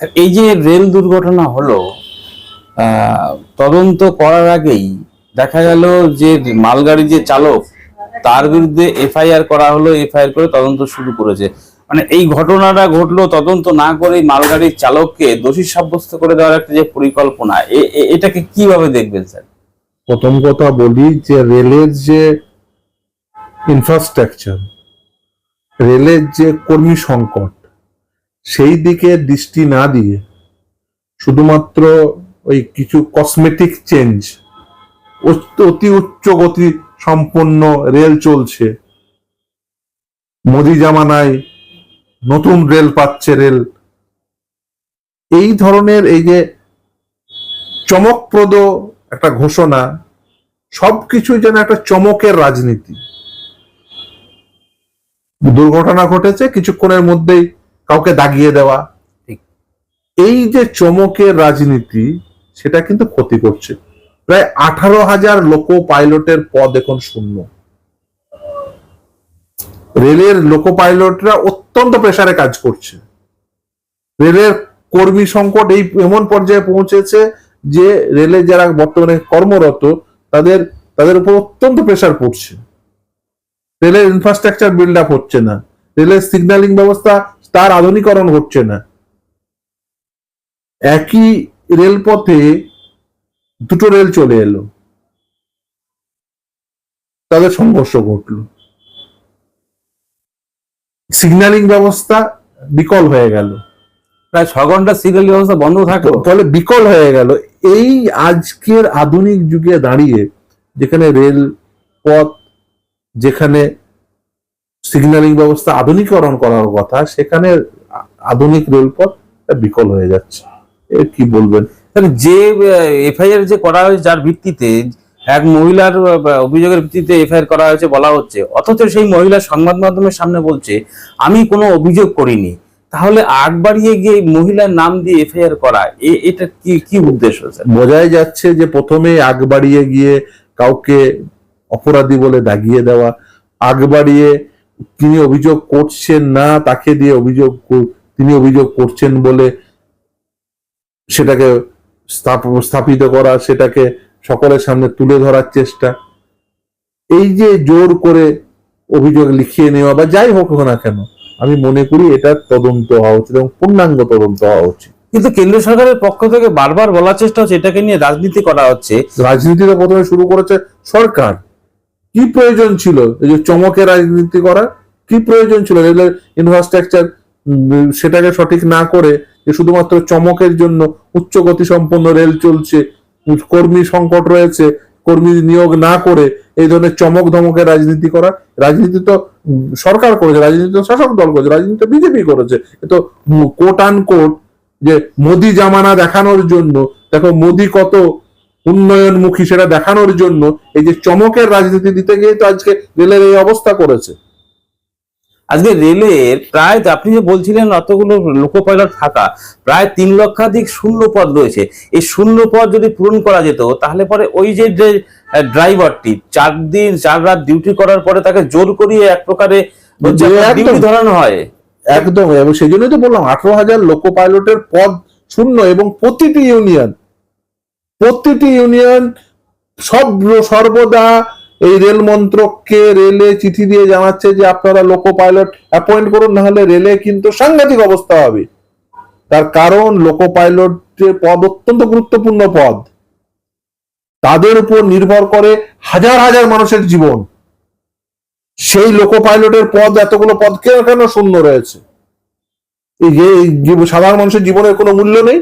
এই যে রেল দুর্ঘটনা হলো তদন্ত করার আগেই দেখা গেল যে মালগাড়ির যে চালক, তার বিরুদ্ধে এফআইআর করা হলো, এফআইআর করে তদন্ত শুরু করেছে। মানে এই ঘটনাটা ঘটলো, তদন্ত না করে মালগাড়ির চালককে দোষী সাব্যস্ত করে দেওয়ার একটা যে পরিকল্পনা এটাকে কীভাবে দেখবেন, স্যার? প্রথম কথা বলি যে রেলের যে ইনফ্রাস্ট্রাকচার রেলের যে কর্মী সংকট সেই দিকে দৃষ্টি না দিয়ে শুধুমাত্র ওই কিছু কসমেটিক চেঞ্জ অতি উচ্চ গতি সম্পন্ন রেল চলছে। মোদি জামানায় নতুন রেল পাচ্ছে রেল এই ধরনের এই যে চমকপ্রদ একটা ঘোষণা, সবকিছু যেন একটা চমকের রাজনীতি। দুর্ঘটনা ঘটেছে, কিছুক্ষণের মধ্যেই কাউকে দাগিয়ে দেওয়া। এই যে চমকের রাজনীতি সেটা কিন্তু ক্ষতি করছে। প্রায় আঠারো হাজার লোকো পাইলটের পদ এখন শূন্য। রেলের লোকো পাইলটরা অত্যন্ত প্রেসারে কাজ করছে। রেলের কর্মী সংকট এই এমন পর্যায়ে পৌঁছেছে যে রেলে যারা বর্তমানে কর্মরত তাদের তাদের উপর অত্যন্ত প্রেসার পড়ছে। রেলের ইনফ্রাস্ট্রাকচার বিল্ড আপ হচ্ছে না। রেলের সিগন্যালিং ব্যবস্থা তার আধুনিকরণ হচ্ছে না। একই রেলপথে দুটো রেল চলে এলো। তাদের সংঘর্ষ ঘটলো। সিগন্যালিং ব্যবস্থা বিকল হয়ে গেল। প্রায় ছ ঘণ্টা সিরিয়াল ব্যবস্থা বন্ধ থাকল। তাহলে বিকল হয়ে গেল। এই আজকের আধুনিক যুগে দাঁড়িয়ে যেখানে রেল পথ যেখানে সিগন্যালিং ব্যবস্থা আধুনিকরণ করার কথা সেখানে আধুনিক রেলপথ বিকল হয়ে যাচ্ছে। কি বলবেন? যে এফআইআর যে করা হয়েছে যার ভিত্তিতে এক মহিলার অভিযোগের ভিত্তিতে এফআইআর করা হয়েছে বলা হচ্ছে অথচ সেই মহিলা সংবাদ মাধ্যমের সামনে বলছে আমি কোনো অভিযোগ করিনি। তাহলে আগ বাড়িয়ে গিয়ে মহিলার নাম দিয়ে এফআইআর করা এটা কি কি উদ্দেশ্য বোঝাই যাচ্ছে যে প্রথমে আগ বাড়িয়ে গিয়ে কাউকে অপরাধী বলে দাগিয়ে দেওয়া আগ বাড়িয়ে তিনি অভিযোগ করছেন না তাকে দিয়ে অভিযোগ তিনি অভিযোগ করছেন বলে সেটাকে স্থাপিত করা সেটাকে সকলের সামনে তুলে ধরার চেষ্টা। এই যে জোর করে অভিযোগ লিখিয়ে নেওয়া বা যাই হোক না কেন আমি মনে করি এটা তদন্ত হওয়া উচিত এবং পূর্ণাঙ্গ তদন্ত হওয়া উচিত। কিন্তু কেন্দ্র সরকারের পক্ষ থেকে বারবার বলার চেষ্টা হচ্ছে এটাকে নিয়ে রাজনীতি করা হচ্ছে। রাজনীতিটা প্রথমে শুরু করেছে সরকার। কি প্রয়োজন ছিল? এই যে চমকে রাজনীতি করা কি প্রয়োজন ছিল? রেলের ইনফ্রাস্ট্রাকচার সেটাকে সঠিক না করে যে শুধুমাত্র চমকের জন্য উচ্চ গতি সম্পন্ন রেল চলছে, কর্মী সংকট রয়েছে, কর্মী নিয়োগ না করে এই ধরনের চমক ধমকের রাজনীতি করা, রাজনীতি তো সরকার করেছে, রাজনীতি তো শাসক দল করেছে, রাজনীতি তো বিজেপি করেছে। তো কোট আন কোট যে মোদি জামানা দেখানোর জন্য, দেখো মোদি কত উন্নয়নমুখী সেটা দেখানোর জন্য এই যে চমকের রাজনীতি দিতে গিয়ে তো আজকে রেলের এই অবস্থা করেছে। আজকে রেলের প্রায় আপনি যে বলছিলেন অতগুলো লোকো পাইলট থাকা প্রায় তিন লক্ষাধিক শূন্য পদ রয়েছে। এই শূন্য পদ যদি পূরণ করা যেত তাহলে পরে ওই যে যে ড্রাইভারটি চার দিন চার রাত ডিউটি করার পরে তাকে জোর করিয়ে এক প্রকারে ধরানো হয়। একদম এবং সেই জন্যই তো বললাম আঠারো হাজার লোকো পাইলটের পদ শূন্য এবং প্রতিটি ইউনিয়ন প্রতিটি ইউনিয়ন সব সর্বদা এই রেল মন্ত্রককে রেলে চিঠি দিয়ে জানাচ্ছে যে আপনারা লোকো পাইলট অ্যাপয়েন্ট করুন না হলে রেলে কিন্তু সাংঘাতিক অবস্থা হবে। তার কারণ লোকো পাইলটের পদ অত্যন্ত গুরুত্বপূর্ণ পদ। তাদের উপর নির্ভর করে হাজার হাজার মানুষের জীবন। সেই লোকো পাইলটের পদ, এতগুলো পদ কেন কেন শূন্য রয়েছে? এই যে সাধারণ মানুষের জীবনের কোনো মূল্য নেই।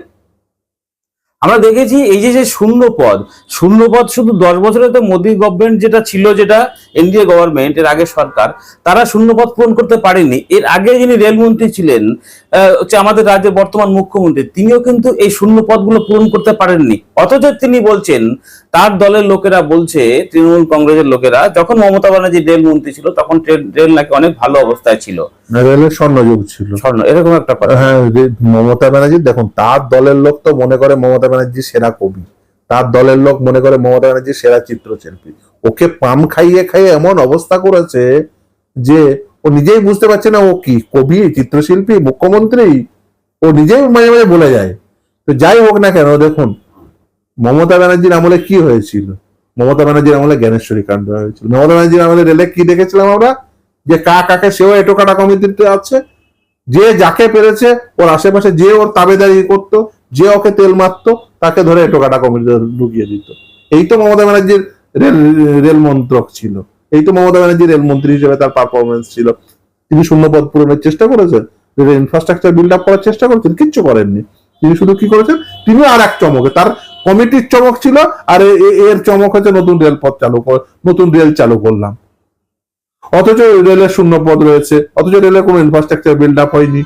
আমরা দেখেছি এই যে যে শূন্য পদ শূন্য পদ শুধু দশ বছরে তো মোদী গভর্নমেন্ট যেটা ছিল, যেটা এনডিএ গভর্নমেন্ট এর আগে সরকার, তারা শূন্য পদ পূরণ করতে পারেনি। এর আগে যিনি রেলমন্ত্রী ছিলেন হচ্ছে আমাদের রাজ্যের বর্তমান মুখ্যমন্ত্রী, তিনিও কিন্তু এই শূন্য পদগুলো পূরণ করতে পারেননি। অথচ তিনি বলছেন, তার দলের লোকেরা বলছে, তৃণমূল কংগ্রেসের লোকেরা, যখন মমতা ব্যানার্জি রেলমন্ত্রী ছিল, তখন ট্রেন- নাকি অনেক ভালো অবস্থায় ছিল। রেলের স্বর্ণযুগ ছিল। স্বর্ণ এরকম একটা কথা। হ্যাঁ মমতা ব্যানার্জি দেখুন তার দলের লোক তো মনে করে মমতা ব্যানার্জি সেরা কবি। তার দলের লোক মনে করে মমতা ব্যানার্জি সেরা চিত্রশিল্পী। ওকে পাম খাইয়ে খাইয়ে এমন অবস্থা করেছে যে ও নিজেই বুঝতে পারছে না ও কি কবি চিত্রশিল্পী মুখ্যমন্ত্রী ও ও নিজেই মাঝে মাঝে বলে যায়। তো যাই হোক না কেন দেখুন মমতা ব্যানার্জির আমলে কি হয়েছিল? মমতা ব্যানার্জির আমলে জ্ঞানেশ্বরী কাণ্ড হয়েছিল। মমতা ব্যানার্জির আমলে রেলে কি দেখেছিলাম আমরা? যে কা কাকে সেও এটো কাটা কমিটিতে আছে, যে যাকে পেরেছে ওর আশেপাশে যে ওর তাবেদারি করতো, যে ওকে তেল মারতো, তাকে ধরে এটো কাটা কমিটিতে ঢুকিয়ে দিত। এই তো মমতা ব্যানার্জির রেল রেল মন্ত্রক ছিল। এই তো মমতা ব্যানার্জি রেলমন্ত্রী হিসেবে তার পারফরমেন্স ছিল। তিনি শূন্যপদ পূরণের চেষ্টা করেছেন ইনফ্রাস্ট্রাকচার বিল্ড আপ করার চেষ্টা করেছেন, কিচ্ছু করেননি। তিনি শুধু কি করেছেন? তিনি আর এক চমকে, তার কমিটির চমক ছিল, আর এর চমক হচ্ছে নতুন রেলপথ চালু নতুন রেল চালু করলাম। অথচ রেলের শূন্য পদ রয়েছে, অথচ রেলের কোনো ইনফ্রাস্ট্রাকচার বিল্ড আপ হয়নি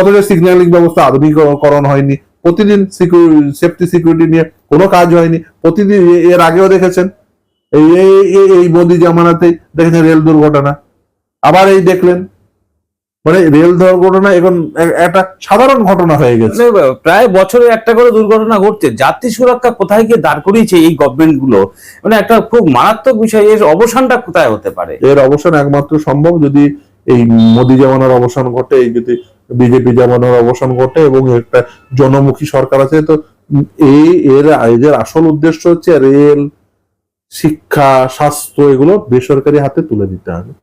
অথচ সিগন্যালিং ব্যবস্থা আধুনিকরণ হয়নি, প্রতিদিন সেফটি সিকিউরিটি নিয়ে কোনো কাজ হয়নি, প্রতিদিন এর আগেও দেখেছেন? এই, এই- মোদি জামানাতেই দেখেছেন রেল দুর্ঘটনা। আবার এই দেখলেন মানে রেল দুর্ঘটনা এখন একটা সাধারণ ঘটনা হয়ে গেছে। প্রায় বছরে একটা করে দুর্ঘটনা ঘটছে। জাতি সুরক্ষা কোথায় গিয়ে দাঁড় করিয়েছে এই গভর্নমেন্টগুলো মানে একটা খুব মারাত্মক বিষয় এর অবসানটা কোথায় হতে পারে? এর অবসান একমাত্র সম্ভব যদি এই মোদি জামানার অবসান ঘটে এই যদি বিজেপি জামানার অবসান ঘটে এবং একটা জনমুখী সরকার আছে। তো এই এর এদের আসল উদ্দেশ্য হচ্ছে রেল শিক্ষা স্বাস্থ্য এগুলো বেসরকারি হাতে তুলে দিতে হবে।